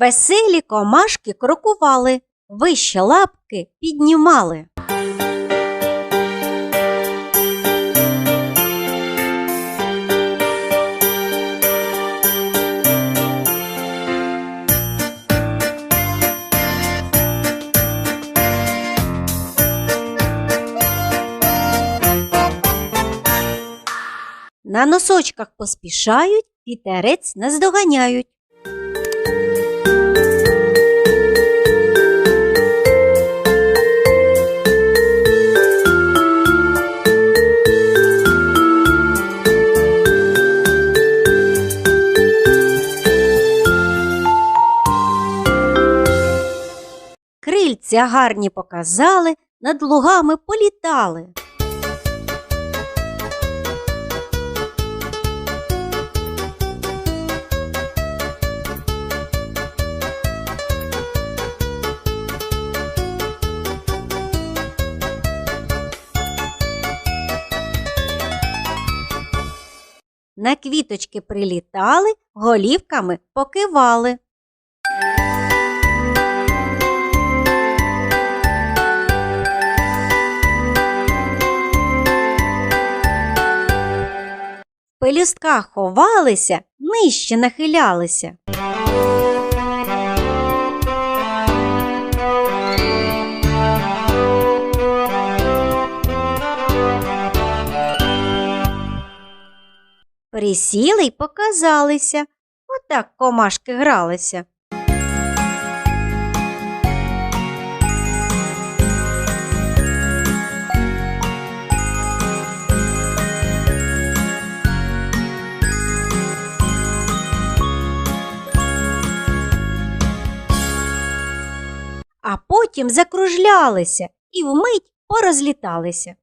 Веселі комашки крокували, вище лапки піднімали. На носочках поспішають, вітерець наздоганяють. Крильця гарні показали, над лугами політали. На квіточки прилітали, голівками покивали. В пелюстках ховалися, нижче нахилялися. Присіли й показалися. Отак комашки гралися. А потім закружлялися і вмить порозліталися.